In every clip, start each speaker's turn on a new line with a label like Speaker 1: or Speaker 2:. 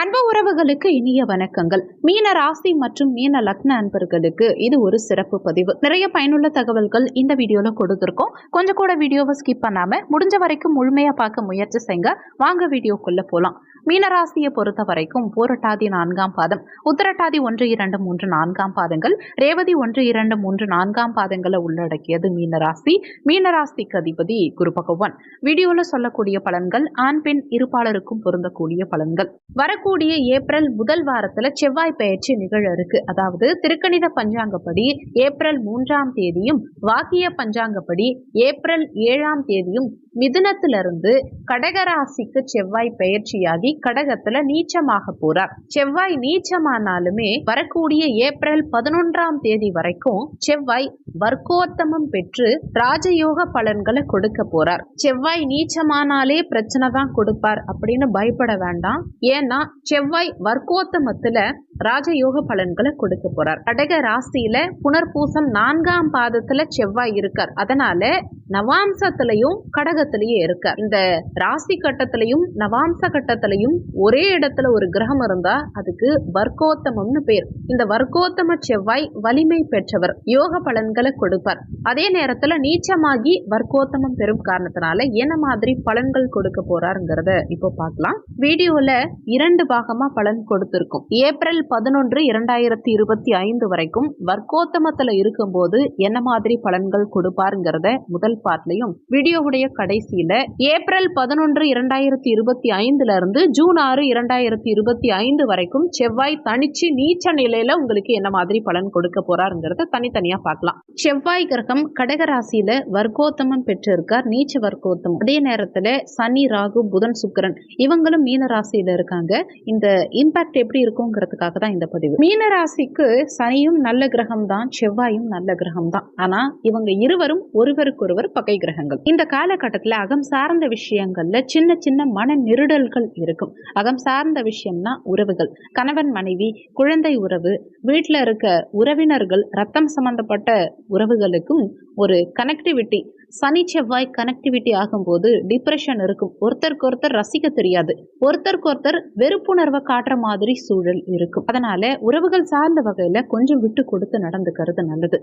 Speaker 1: அன்பு உறவுகளுக்கு இனிய வணக்கங்கள். மீன ராசி மற்றும் மீன லக்ன அன்பர்களுக்கு இது ஒரு சிறப்பு பதிவு. நிறைய பயனுள்ள தகவல்கள் இந்த வீடியோல கொடுத்துருக்கோம். கொஞ்சம் கூட வீடியோவை ஸ்கிப் பண்ணாம முடிஞ்ச வரைக்கும் முழுமையா பார்க்க முயற்சி செய்யுங்க வாங்க வீடியோக்குள்ள போலாம். மீனராசியை பொறுத்த வரைக்கும் போரட்டாதி நான்காம் பாதம் உத்தரட்டாதி ஒன்று இரண்டு மூன்று நான்காம் பாதங்கள் ரேவதி ஒன்று இரண்டு மூன்று நான்காம் பாதங்களை உள்ளடக்கியது மீனராசி. மீனராசிக்கு அதிபதி குரு பகவான். வீடியோல சொல்லக்கூடிய பலன்கள் ஆண் பெண் இருப்பாளருக்கும் பொருந்தக்கூடிய பலன்கள். வரக்கூடிய ஏப்ரல் முதல் வாரத்துல செவ்வாய் பயிற்சி நிகழ இருக்கு. அதாவது திருக்கணித பஞ்சாங்கப்படி ஏப்ரல் மூன்றாம் தேதியும் வாக்கிய பஞ்சாங்கப்படி ஏப்ரல் ஏழாம் தேதியும் மிதுனத்திலிருந்து கடகராசிக்கு செவ்வாய் பயிற்சியாகி கடகத்துல நீச்சமாக போறார். செவ்வாய் நீச்சமானாலுமே வரக்கூடிய ஏப்ரல் பதினொன்றாம் தேதி வரைக்கும் செவ்வாய் வர்க்கோத்தமம் பெற்று ராஜயோக பலன்களை கொடுக்க போறார். செவ்வாய் நீச்சமானாலே பிரச்சனை தான் கொடுப்பார் அப்படின்னு பயப்பட வேண்டாம். ஏன்னா செவ்வாய் வர்க்கோத்தமத்துல ராஜயோக பலன்களை கொடுக்க போறார். கடக ராசியில புனர்பூசம் நான்காம் பாதத்துல செவ்வாய் இருக்கார். அதனால நவாம்சத்திலையும் கடகத்திலையும் இருக்கார். இந்த ராசி கட்டத்திலையும் நவாம்ச கட்டத்திலையும் ஒரே இடத்துல ஒரு கிரகம் இருந்தா அதுக்கு வர்க்கோத்தமம்னு பேர். இந்த வர்க்கோத்தம செவ்வாய் வலிமை பெற்றவர். யோக பலன்களை கொடுப்பார். அதே நேரத்துல நீச்சமாகி வர்க்கோத்தமம் பெறும் காரணத்தினால என்ன மாதிரி பலன்கள் கொடுக்க போறாருங்கிறத இப்போ பார்க்கலாம். வீடியோல இரண்டு பாகமா பலன் கொடுத்திருக்கும். ஏப்ரல் பதினொன்று இரண்டாயிரத்தி இருபத்தி ஐந்து வரைக்கும் வர்க்கோத்தமத்துல இருக்கும்போது என்ன மாதிரி பலன்கள் கொடுப்பாருங்கிறத முதல் பார்ட்லையும் வீடியோவுடைய கடைசியில ஏப்ரல் பதினொன்று இரண்டாயிரத்தி இருபத்தி ஐந்துல இருந்து ஜூன் ஆறு இரண்டாயிரத்தி இருபத்தி ஐந்து வரைக்கும் செவ்வாய் தனிச்சு நீச்ச நிலையில உங்களுக்கு என்ன மாதிரி பலன் கொடுக்க போறாருங்கிறத தனித்தனியா பார்க்கலாம். செவ்வாய் கிரகம் கடகராசியில வர்க்கோத்தமம் பெற்றிருக்கார். நீச்ச வர்க்கோத்தமம். அதே நேரத்துல சனி ராகு புதன் சுக்கிரன் இவங்களும் மீன ராசியில இருக்காங்க. இந்த இம்பாக்ட் எப்படி இருக்குங்கிறதுக்காக தான் இந்த பதிவு. மீன ராசிக்கு சனியும் நல்ல கிரகம் தான் செவ்வாயும் நல்ல கிரகம் தான். ஆனா இவங்க இருவரும் ஒருவருக்கொருவர் பகை கிரகங்கள். இந்த காலகட்டத்துல அகம் சார்ந்த விஷயங்கள்ல சின்ன சின்ன மன நெருடல்கள் இருக்கும். அகம் சார்ந்த விஷயம்னா உறவுகள். கணவன் மனைவி குழந்தை உறவு வீட்டில் இருக்க உறவினர்கள் ரத்தம் சம்பந்தப்பட்ட உறவுகளுக்கும் ஒரு கனெக்டிவிட்டி சனி செவ்வாய் கனெக்டிவிட்டி ஆகும்போது டிப்ரெஷன் இருக்கும். ஒருத்தருக்கு ஒருத்தர் ரசிக்க தெரியாது. ஒருத்தருக்கு ஒருத்தர் வெறுப்புணர்வை காட்டுற மாதிரி சூழல் இருக்கும். அதனால உறவுகள் சார்ந்த வகையில கொஞ்சம் விட்டு கொடுத்து நடந்துக்கிறது நல்லது.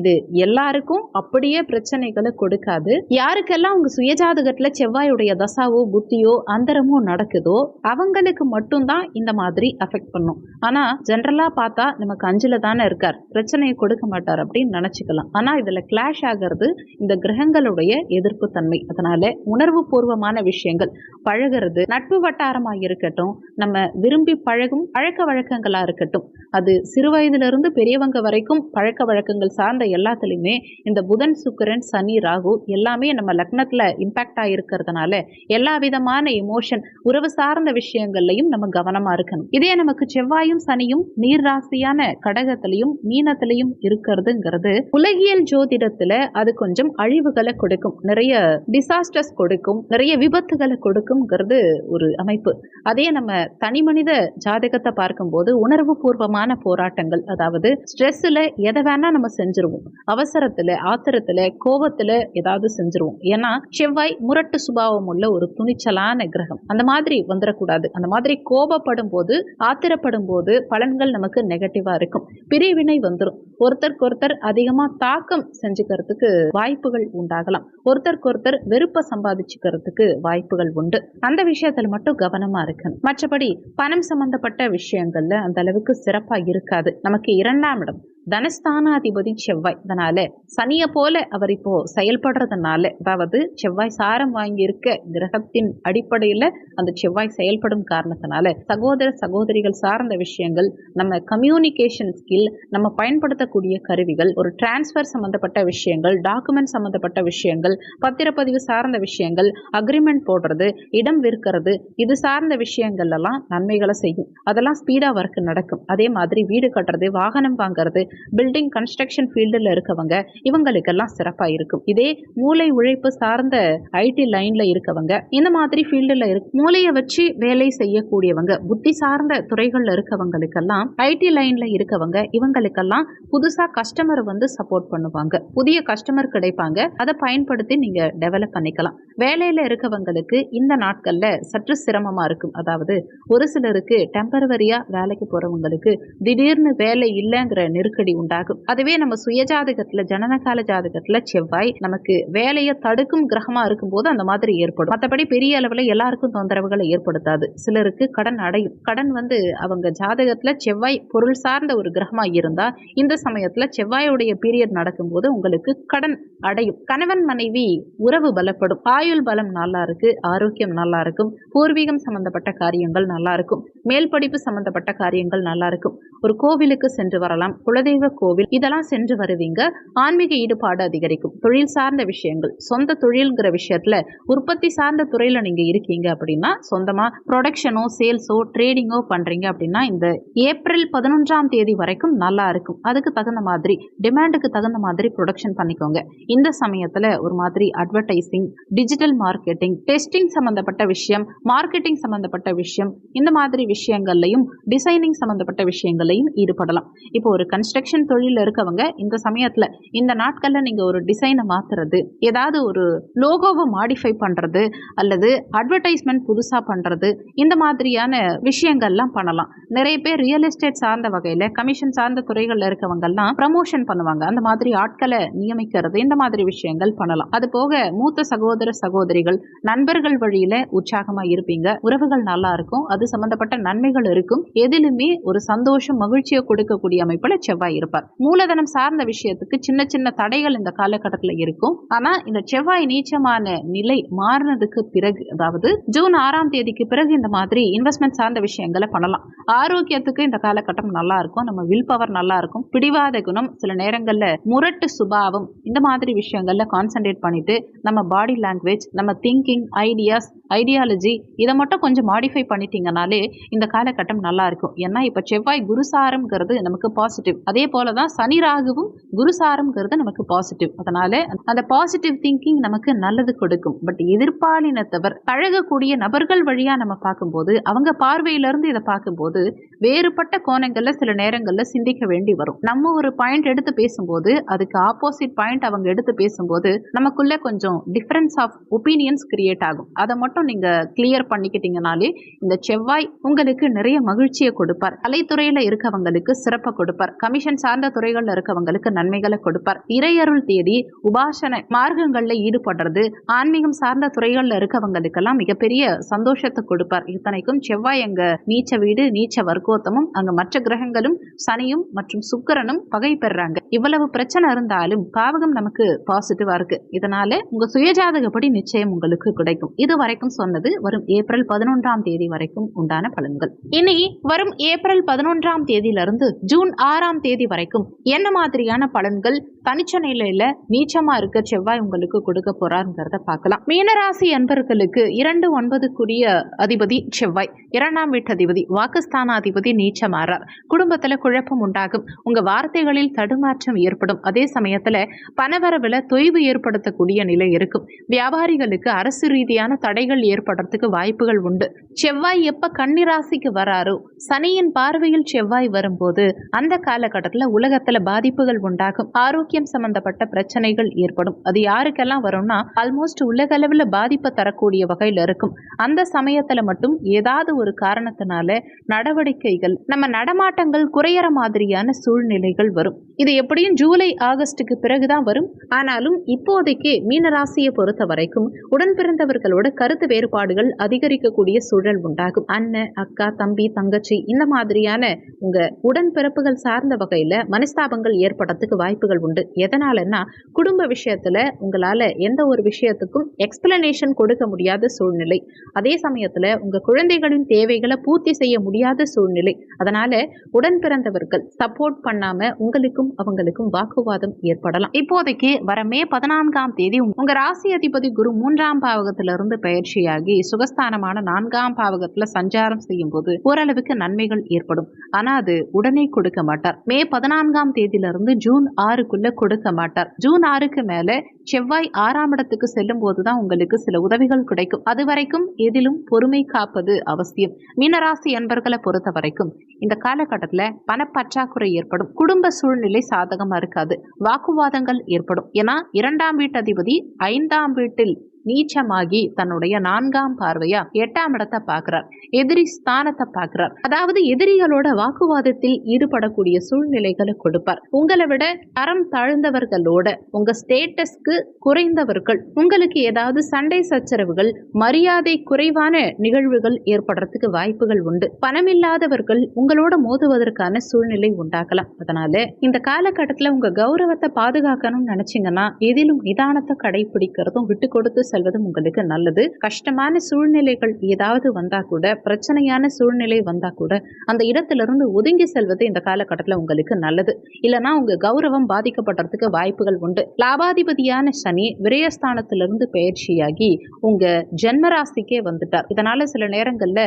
Speaker 1: இது எல்லாருக்கும் அப்படியே பிரச்சனைகளை கொடுக்காது. யாருக்கெல்லாம் உங்க சுயஜாதகத்துல செவ்வாயுடைய தசாவோ புத்தியோ அந்தரமோ நடக்குதோ அவங்களுக்கு மட்டும்தான் இந்த மாதிரி அஃபெக்ட் பண்ணும். ஆனா ஜென்ரலா பார்த்தா நமக்கு அஞ்சுல தானே இருக்கார். பிரச்சனையை கொடுக்க மாட்டார் அப்படின்னு நினைச்சுக்கலாம். ஆனா இதுல கிளாஷ் ஆகிறது இந்த கிரகங்களுடைய எதிர்ப்பு தன்மை. அதனால உணர்வு பூர்வமான விஷயங்கள். பழகிறது நட்பு வட்டாரமா இருக்கட்டும் நம்ம விரும்பி பழகும் பழக்க வழக்கங்களா இருக்கட்டும் அது சிறு வயதிலிருந்து பெரியவங்க வரைக்கும் பழக்க வழக்கங்கள் சார்ந்த எல்லாத்துலேயுமே இந்த புதன் சுக்கிரன் சனி ராகு எல்லாமே நம்ம லக்னத்தில் இம்பேக்ட் ஆகிருக்கிறதுனால எல்லா விதமான இமோஷன் உறவு சார்ந்த விஷயங்கள்லையும் நம்ம கவனமாக இருக்கணும். இதே நமக்கு செவ்வாயும் சனியும் நீர் ராசியான கடகத்திலையும் மீனத்திலையும் இருக்கிறதுங்கிறது உலகியல் ஜோதிடத்துல அது கொஞ்சம் அழிவுகளை கொடுக்கும். நிறைய டிசாஸ்டர்ஸ் கொடுக்கும். நிறைய விபத்துகளை கொடுக்கும்ங்கிறது ஒரு அமைப்பு. அதே நம்ம தனி மனித ஜாதகத்தை பார்க்கும்போது உணர்வு பூர்வமான போராட்டங்கள் அதாவது ஸ்ட்ரெஸ்ல எதை வேணா நம்ம செஞ்சிருவோம். அவசரத்துல ஆத்திரத்துல கோபத்துல ஏதாவது செஞ்சிருவோம். ஏன்னா செவ்வாய் முரட்டு சுபாவம் உள்ள ஒரு துணிச்சலான கிரகம். அந்த மாதிரி வந்துடக்கூடாது அந்த மாதிரி கோபப்படும் போது ஆத்திரப்படும் போது பலன்கள் நமக்கு நெகட்டிவா இருக்கும். பிரிவினை வந்துடும் ஒருத்தருக்கு ஒருத்தர் அதிகமா தாக்கம் செஞ்சுக்கிறதுக்கு வாய்ப்புகள் உண்டாகலாம். ஒருத்தருக்கு ஒருத்தர் வெறுப்பை சம்பாதிச்சுக்கிறதுக்கு வாய்ப்புகள் உண்டு. அந்த விஷயத்துல மட்டும் கவனமா இருக்கணும். மற்றபடி பணம் சம்பந்தப்பட்ட விஷயங்கள்ல அந்த அளவுக்கு சிறப்பா இருக்காது. நமக்கு இரண்டாம் இடம் தனஸ்தானாதிபதி செவ்வாய். அதனால சனியை போல அவர் இப்போ செயல்படுறதுனால அதாவது செவ்வாய் சாரம் வாங்கியிருக்க கிரகத்தின் அடிப்படையில் அந்த செவ்வாய் செயல்படும் காரணத்தினால சகோதர சகோதரிகள் சார்ந்த விஷயங்கள் நம்ம கம்யூனிகேஷன் ஸ்கில் நம்ம பயன்படுத்தக்கூடிய கருவிகள் ஒரு டிரான்ஸ்ஃபர் சம்பந்தப்பட்ட விஷயங்கள் டாக்குமெண்ட் சம்பந்தப்பட்ட விஷயங்கள் பத்திரப்பதிவு சார்ந்த விஷயங்கள் அக்ரிமெண்ட் போடுறது இடம் விற்கிறது இது சார்ந்த விஷயங்கள் எல்லாம் நன்மைகளை செய்யும். அதெல்லாம் ஸ்பீடா ஒர்க் நடக்கும். அதே மாதிரி வீடு கட்டுறது வாகனம் வாங்குறது பில்டிங் கன்ஸ்ட்ரக்ஷன் ஃபீல்டில் இருக்கவங்க இவங்களுக்கெல்லாம் சிறப்பாக இருக்கும். இதே மூளை உழைப்பு சார்ந்த ஐடி லைனில் இருக்கவங்க இந்த மாதிரி ஃபீல்டில் இருக்கு மூளையை வச்சு வேலை செய்யக்கூடியவங்க புத்தி சார்ந்த துறைகளில் இருக்கவங்களுக்கெல்லாம் ஐடி லைனில் இருக்கவங்க இவங்களுக்கெல்லாம் புதுசாக கஸ்டமர் வந்து சப்போர்ட் பண்ணுவாங்க. புதிய கஸ்டமர் கிடைப்பாங்க. அதை பயன்படுத்தி நீங்கள் டெவலப் பண்ணிக்கலாம். வேலையில் இருக்கவங்களுக்கு இந்த நாட்களில் சற்று சிரமமாக இருக்கும். அதாவது ஒரு சிலருக்கு டெம்பரவரியாக வேலைக்கு போகிறவங்களுக்கு திடீர்னு வேலை இல்லைங்கிற நெருக்கடி உண்டாகும். அதுவே நம்ம சுயஜாதகத்தில் ஜனனகால ஜாதகத்தில் செவ்வாய் நமக்கு வேலையை தடுக்கும் கிரகமாக இருக்கும்போது அந்த மாதிரி ஏற்படும். மற்றபடி பெரிய அளவில் எல்லாருக்கும் தொந்தரவுகளை ஏற்படுத்தாது. சிலருக்கு கடன் அடையும். கடன் வந்து அவங்க ஜாதகத்தில் செவ்வாய் பொருள் சார்ந்த ஒரு கிரகமாக இருந்தால் இந்த சமயத்தில் செவ்வாயுடைய பீரியட் நடக்கும்போது உங்களுக்கு கடன் அடையும். கணவன் மனைவி உறவு பலப்படும். ஆயுள் பலம் நல்லா இருக்கு ஆரோக்கியம் நல்லா இருக்கும் பூர்வீகம் சம்பந்தப்பட்ட காரியங்கள் நல்லா இருக்கும் மேல் படிப்பு சம்பந்தப்பட்ட காரியங்கள் நல்லா இருக்கும். ஒரு கோவிலுக்கு சென்று வரலாம் குலதெய்வ கோவில் இதெல்லாம் சென்று வருவீங்க. ஆன்மீக ஈடுபாடு அதிகரிக்கும். தொழில் சார்ந்த விஷயங்கள் சொந்த தொழில்ங்கிற விஷயத்துல உற்பத்தி சார்ந்த துறையில நீங்க இருக்கீங்க அப்படின்னா சொந்தமா ப்ரொடக்ஷனோ சேல்ஸோ ட்ரேடிங்கோ பண்றீங்க அப்படின்னா இந்த ஏப்ரல் பதினொன்றாம் தேதி வரைக்கும் நல்லா இருக்கும். அதுக்கு தகுந்த மாதிரி டிமாண்டுக்கு தகுந்த மாதிரி ப்ரொடக்ஷன் பண்ணிக்கோங்க. இந்த சமயத்துல ஒரு மாதிரி அட்வர்டைசிங் டிஜிட்டல் மார்க்கெட்டிங் டெஸ்டிங் சம்பந்தப்பட்ட விஷயம் மார்க்கெட்டிங் சம்பந்தப்பட்ட விஷயம் இந்த மாதிரி விஷயங்கள்லையும் டிசைனிங் சம்பந்தப்பட்ட விஷயங்களையும் ஈடுபடலாம். இப்போ ஒரு கலெக்ஷன் தொழிலில் இருக்கவங்க இந்த சமயத்தில் இந்த நாட்களில் நீங்கள் ஒரு டிசைனை மாற்றுறது ஏதாவது ஒரு லோகோவை மாடிஃபை பண்ணுறது அல்லது அட்வர்டைஸ்மெண்ட் புதுசாக பண்ணுறது இந்த மாதிரியான விஷயங்கள்லாம் பண்ணலாம். நிறைய பேர் ரியல் எஸ்டேட் சார்ந்த வகையில் கமிஷன் சார்ந்த துறைகளில் இருக்கவங்கெல்லாம் ப்ரமோஷன் பண்ணுவாங்க. அந்த மாதிரி ஆட்களை நியமிக்கிறது இந்த மாதிரி விஷயங்கள் பண்ணலாம். அது போக மூத்த சகோதர சகோதரிகள் நண்பர்கள் வழியில உற்சாகமா இருப்பீங்க. உறவுகள் நல்லா இருக்கும். அது சம்பந்தப்பட்ட நன்மைகள் இருக்கும். எதிலுமே ஒரு சந்தோஷம் மகிழ்ச்சியை கொடுக்கக்கூடிய அமைப்புல செவ்வாய் இருப்பார். மூலதனம் சார்ந்த விஷயத்துக்கு சின்ன சின்ன தடைகள் இந்த காலகட்டத்தில் இருக்கும். ஆனா இந்த செவ்வாய் நீச்சமான நிலை மாறினதுக்கு பிறகு அதாவது ஜூன் ஆறாம் தேதிக்கு பிறகு இந்த மாதிரி இன்வெஸ்ட்மெண்ட் சார்ந்த விஷயங்களை பண்ணலாம். ஆரோக்கியத்துக்கு இந்த காலகட்டம் நல்லா இருக்கும். நம்ம வில் பவர் நல்லா இருக்கும். பிடிவாத குணம் சில நேரங்களில் முரட்டு சுபாவம் இந்த மாதிரி விஷயங்கள்ல கான்சென்ட்ரேட் பண்ணிட்டு நம்ம பாடி லாங்குவேஜ் நம்ம திங்கிங் ஐடியாஸ் ஐடியாலஜி இதை மட்டும் கொஞ்சம் மாடிஃபை பண்ணிட்டீங்கனாலே இந்த காலகட்டம் நல்லா இருக்கும். ஏன்னா இப்போ செவ்வாய் குருசாரம்ங்கிறது நமக்கு பாசிட்டிவ் அதே போல தான் சனி ராகுவும் குருசாரம்ங்கிறது நமக்கு பாசிட்டிவ் அதனால அந்த பாசிட்டிவ் திங்கிங் நமக்கு நல்லது கொடுக்கும். பட் எதிர்பாலினத்தவர் பழகக்கூடிய நபர்கள் வழியா நம்ம பார்க்கும்போது அவங்க பார்வையிலிருந்து இதை பார்க்கும்போது வேறுபட்ட கோணங்கள்ல சில நேரங்கள்ல சிந்திக்க வேண்டி வரும். நம்ம ஒரு பாயிண்ட் எடுத்து பேசும்போது அதுக்கு ஆப்போசிட் பாயிண்ட் அவங்க எடுத்து பேசும்போது நமக்குள்ள கொஞ்சம் டிஃபரன்ஸ் ஆஃப் ஒப்பீனியன்ஸ் கிரியேட் ஆகும். அதை மட்டும் நீங்க கிளியர் பண்ணிக்கிட்டீங்கனாலே இந்த செவ்வாய் உங்களுக்கு நிறைய மகிழ்ச்சியை கொடுப்பார். கலைத்துறையில இருக்கவங்களுக்கு சிறப்பை கொடுப்பார். கமிஷன் சார்ந்த துறைகள்ல இருக்கவங்களுக்கு நன்மைகளை கொடுப்பார். இறையருள் தேடி உபாசன மார்க்கங்கள்ல ஈடுபடுறது ஆன்மீகம் சார்ந்த துறைகள்ல இருக்கவங்களுக்கெல்லாம் மிகப்பெரிய சந்தோஷத்தை கொடுப்பார். இத்தனைக்கும் செவ்வாய் அங்க நீச்ச வீடு நீச்ச வர்க்கோத்தமும் அங்க மற்ற கிரகங்களும் சனியும் மற்றும் சுக்கிரனும் பகை பெறாங்க. இவ்வளவு பிரச்சனை இருந்தாலும் பாவகம் நமக்கு பாசிட்டிவா இருக்கு. இதனால உங்க சுயஜாதகப்படி நிச்சயம் உங்களுக்கு கிடைக்கும். இது வரைக்கும் சொன்னது வரும் ஏப்ரல் பதினொன்றாம் தேதி வரைக்கும் உண்டான பலன்கள். இனி வரும் ஏப்ரல் பதினொன்றாம் தேதியிலிருந்து ஜூன் ஆறாம் தேதி வரைக்கும் என்ன மாதிரியான பலன்கள் தனிச்ச நிலையில நீச்சமா இருக்க செவ்வாய் உங்களுக்கு கொடுக்க போறாருங்கிறத பார்க்கலாம். மீனராசி அன்பர்களுக்கு இரண்டு ஒன்பதுக்குரிய அதிபதி செவ்வாய். இரண்டாம் வீட்டு அதிபதி வாக்குஸ்தானாதிபதி நீச்சமாறார். குடும்பத்துல குழப்பம் உண்டாகும். உங்க வார்த்தைகளில் தடுமாற்றம் ஏற்படும். அதே சமயத்துல பணவரவுல தொய்வு ஏற்படுத்தக்கூடிய நிலை இருக்கும். வியாபாரிகளுக்கு அரசு ரீதியான தடைகள் ஏற்படுறதுக்கு வாய்ப்புகள் உண்டு. செவ்வாய் எப்ப கன்னிராசிக்கு வராரோ சனியின் பார்வையில் செவ்வாய் வரும்போது அந்த காலகட்டத்தில் உலகத்துல பாதிப்புகள் உண்டாகும். ஆரோக்கியம் சம்பந்தப்பட்ட பிரச்சனைகள் ஏற்படும். அது யாருக்கெல்லாம் வரும்னா ஆல்மோஸ்ட் உலக அளவில் பாதிப்பை தரக்கூடிய வகையில் இருக்கும். அந்த சமயத்துல மட்டும் ஏதாவது ஒரு காரணத்தினால நடவடிக்கைகள் நம்ம நடமாட்டங்கள் குறையற மாதிரியான சூழ்நிலைகள் வரும். இது எப்படியும் ஜூலை ஆகஸ்டுக்கு பிறகுதான் வரும். ஆனாலும் இப்போதைக்கு மீனராசியை பொறுத்த வரைக்கும் உடன் பிறந்தவர்களோட கருத்து வேறுபாடுகள் அதிகரிக்கக்கூடிய சூழல் உண்டாகும். அண்ணன் அக்கா தம்பி தங்கச்சி இந்த மாதிரியான உங்க உடன்பிறப்புகள் சார்ந்த வகை வகையில் மனஸ்தாபங்கள் ஏற்படுறதுக்கு வாய்ப்புகள் உண்டு. எதனாலன்னா குடும்ப விஷயத்துல உங்களால எந்த ஒரு விஷயத்துக்கும் எக்ஸ்பிளனேஷன் கொடுக்க முடியாத சூழ்நிலை. அதே சமயத்துல உங்க குழந்தைகளின் தேவைகளை பூர்த்தி செய்ய முடியாத சூழ்நிலை. அதனால உடன் பிறந்தவர்கள் சப்போர்ட் பண்ணாம உங்களுக்கும் அவங்களுக்கும் வாக்குவாதம் ஏற்படலாம். இப்போதைக்கு வர மே பதினான்காம் தேதி உங்க ராசி அதிபதி குரு மூன்றாம் பாவகத்திலிருந்து பயிற்சியாகி சுகஸ்தானமான நான்காம் பாவகத்துல சஞ்சாரம் செய்யும் போது ஓரளவுக்கு நன்மைகள் ஏற்படும். ஆனா அது உடனே கொடுக்க மாட்டார். மே பதினான்காம் தேதியிலிருந்து ஜூன் ஆறுக்குள்ள கொடுக்க மாட்டார். ஜூன் ஆறுக்கு மேல செவ்வாய் ஆறாம் இடத்துக்கு செல்லும் போதுதான் உங்களுக்கு சில உதவிகள் கிடைக்கும். அது வரைக்கும் எதிலும் பொறுமை காப்பது அவசியம். மீனராசி என்பர்களை பொறுத்த வரைக்கும் இந்த காலகட்டத்துல பணப்பற்றாக்குறை ஏற்படும். குடும்ப சூழ்நிலை சாதகமா இருக்காது. வாக்குவாதங்கள் ஏற்படும். ஏன்னா இரண்டாம் வீட்டதிபதி ஐந்தாம் வீட்டில் நீச்சமாகி தன்னுடைய நான்காம் பார்வையா எட்டாம் இடத்தை பார்க்கிறார். எதிரி ஸ்தானத்தை பார்க்கிறார். அதாவது எதிரிகளோட வாக்குவாதத்தில் ஈடுபடக்கூடிய சூழ்நிலைகளை கொடுப்பார். உங்களை விட தரம் தாழ்ந்தவர்களோட உங்க ஸ்டேட்டஸ்க்கு குறைந்தவர்கள் உங்களுக்கு ஏதாவது சண்டை சச்சரவுகள் மரியாதை குறைவான நிகழ்வுகள் ஏற்படுறதுக்கு வாய்ப்புகள் உண்டு. பணமில்லாதவர்கள் உங்களோட மோதுவதற்கான சூழ்நிலை உண்டாகலாம் அதனால இந்த காலகட்டத்தில் உங்க கௌரவத்தை பாதுகாக்கணும்னு நினைச்சீங்கன்னா எதிலும் நிதானத்தை கடைபிடிக்கிறதும் விட்டு கொடுத்து செல்வதும் உங்களுக்கு நல்லது. கஷ்டமான சூழ்நிலைகள் ஏதாவது வந்தா கூட பிரச்சனையான சூழ்நிலை வந்தா கூட அந்த இடத்திலிருந்து ஒதுங்கி செல்வது இந்த காலகட்டத்தில் உங்களுக்கு நல்லது. இல்லைனா உங்க கௌரவம் பாதிக்கப்படுறதுக்கு வாய்ப்புகள் உண்டு. லாபாதிபதியான சனி விரயஸ்தானத்திலிருந்து பயிற்சியாகி உங்க ஜென்மராசிக்கே வந்துட்டார். இதனால சில நேரங்கள்ல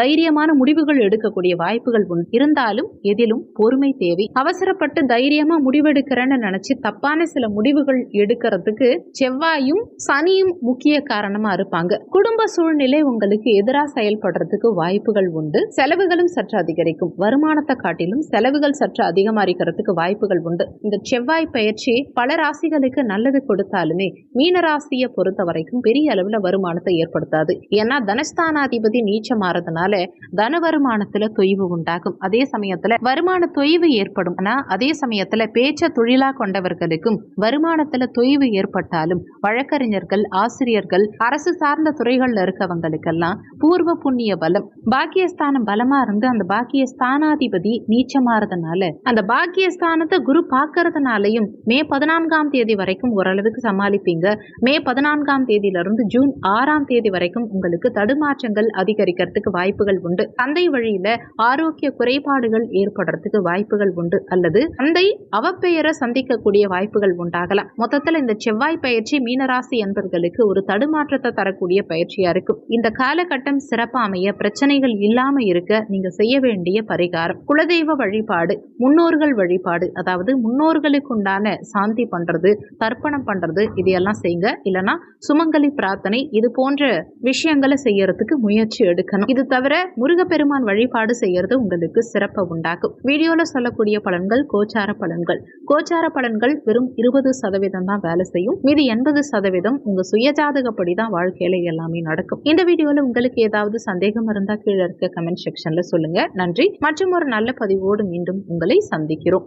Speaker 1: தைரியமான முடிவுகள் எடுக்கக்கூடிய வாய்ப்புகள் உண்டு இருந்தாலும் எதிலும் பொறுமை தேவை. அவசரப்பட்டு தைரியமா முடிவெடுக்கிறேன்னு நினைச்சு தப்பான சில முடிவுகள் எடுக்கிறதுக்கு செவ்வாயும் சனியும் முக்கிய காரணமா இருப்பாங்க. குடும்ப சூழ்நிலை உங்களுக்கு எதிராக செயல்படுறதுக்கு வாய்ப்புகள் உண்டு. செலவுகளும் சற்று அதிகரிக்கும். வருமானத்தை காட்டிலும் செலவுகள் சற்று அதிகமாரிக்கிறதுக்கு வாய்ப்புகள் உண்டு. இந்த செவ்வாய் பயிற்சி பல ராசிகளுக்கு நல்லது கொடுத்தாலுமே மீன ராசியை பொறுத்த வரைக்கும் பெரிய அளவுல வருமானத்தை ஏற்படுத்தாது. ஏன்னா தனஸ்தானாதிபதி நீச்சமாறதுனால தன வருமானத்துல தொய்வு உண்டாகும். அதே சமயத்துல வருமான தொய்வு ஏற்படும். ஆனா அதே சமயத்துல பேச்ச தொழிலா கொண்டவர்களுக்கும் வருமானத்துல தொய்வு ஏற்பட்டாலும் வழக்கறிஞர்கள் ஆசிரியர்கள் அரசு சார்ந்த துறைகளில் இருக்கவங்களுக்கெல்லாம் பூர்வ புண்ணிய பலம் பாக்கியஸ்தானம் பலமா இருந்து அந்த பாக்கியஸ்தானாதிபதி நீச்சமாறதுனால அந்த பாக்கியஸ்தானத்தை குரு பார்க்கறதுனாலையும் மே பதினான்காம் தேதி வரைக்கும் ஓரளவுக்கு சமாளிப்பீங்க. மே பதினான்காம் தேதியில இருந்து ஜூன் ஆறாம் தேதி வரைக்கும் உங்களுக்கு தடுமாற்றங்கள் அதிகரிக்கிறதுக்கு வாய்ப்புகள் உண்டு. தந்தை வழியில ஆரோக்கிய குறைபாடுகள் ஏற்படுறதுக்கு வாய்ப்புகள் உண்டு. அல்லது தந்தை அவப்பெயரை சந்திக்கக்கூடிய வாய்ப்புகள் உண்டாகலாம். மொத்தத்தில் இந்த செவ்வாய் பயிற்சி மீனராசி என்பர்களுக்கு ஒரு தடுமாற்றத்தை தரக்கூடிய பயிற்சியா இருக்கும். இந்த காலகட்டம் சிறப்பா அமைய பிரச்சனைகள் இல்லாம இருக்க நீங்க செய்ய வேண்டிய பரிகாரம். குலதெய்வ வழிபாடு முன்னோர்கள் வழிபாடு அதாவது முன்னோர்களுக்கு உண்டான சாந்தி பண்றது தர்ப்பணம் பண்றது இதையெல்லாம் செய்யுங்க. இல்லைன்னா சுமங்கலி பிரார்த்தனை இது போன்ற விஷயங்களை செய்யறதுக்கு முயற்சி எடுக்கணும். இது தவிர முருகப்பெருமான் வழிபாடு செய்யறது உங்களுக்கு சிறப்பை உண்டாக்கும். வீடியோல சொல்லக்கூடிய பலன்கள் கோச்சார பலன்கள். கோச்சார பலன்கள் வெறும் இருபது சதவீதம் தான் வேலை செய்யும். மீதி எண்பது சதவீதம் உங்க சுயஜாதகப்படி தான் வாழ்க்கையில எல்லாமே நடக்கும். இந்த வீடியோல உங்களுக்கு ஏதாவது சந்தேகம் இருந்தா கீழே இருக்க கமெண்ட் செக்ஷன்ல சொல்லுங்க. நன்றி. மற்றும் ஒரு நல்ல பதிவோடு மீண்டும் உங்களை சந்திக்கிறோம்.